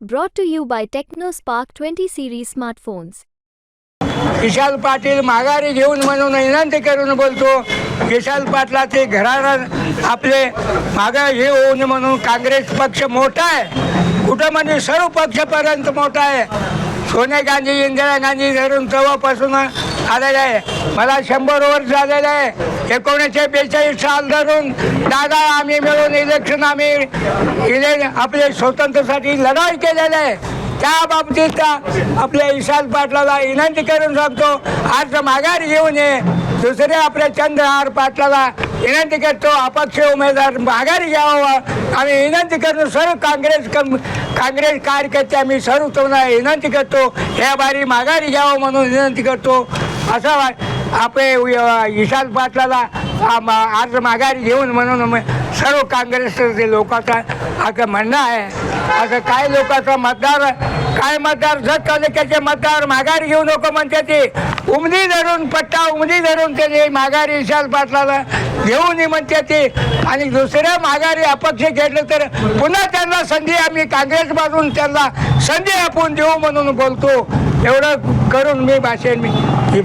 Brought to you by TechnoSpark 20 series smartphones. Vishal Patil माघारी घेऊन म्हणून विनंती करून बोलतो विशाल पाटलाचे घरानं आपले माघार हे होऊन म्हणून काँग्रेस पक्ष मोठा आहे कुठं म्हणजे सर्व पक्षापर्यंत मोठा आहे सोनिया गांधी इंदिरा गांधी धरून तेव्हापासून आलेलं आहे. मला शंभर वर्ष झालेलं आहे. एकोणीसशे बेचाळीस साल धरून दादा आम्ही मिळून इलेक्शन आम्ही इले आपले स्वातंत्र्यासाठी लढाई केलेलं आहे. त्या बाबतीत आपल्या विशाल पाटलाला विनंती करून सांगतो आज माघार घेऊन ये. दुसरे आपल्या चंद्रहार पाटलाला विनंती करतो अपक्ष उमेदवार माघारी घ्यावा. आम्ही विनंती करतो सर्व काँग्रेस कम काँग्रेस कार्यकर्ते आम्ही सर्व तुम्हाला विनंती करतो ह्या बारी माघारी घ्यावं म्हणून विनंती करतो. असं आपले वि- पाटलाला आज माघारी घेऊन म्हणून सर्व काँग्रेसचे लोकांचा असं म्हणणं आहे. असं काय लोकांचा मतदार काय मतदार? जत तालुक्याचे मतदार माघारी घेऊ नको म्हणते ते. उमदी धरून पट्टा उमदी धरून त्याने माघारी विशाल पाटलाला घेऊन ये म्हणते ते. आणि दुसऱ्या माघारी अपक्ष घेतले तर पुन्हा त्यांना संधी आम्ही काँग्रेस बाजून त्यांना संधी आपण देऊ म्हणून बोलतो. एवढं करून मी भाषण मी ही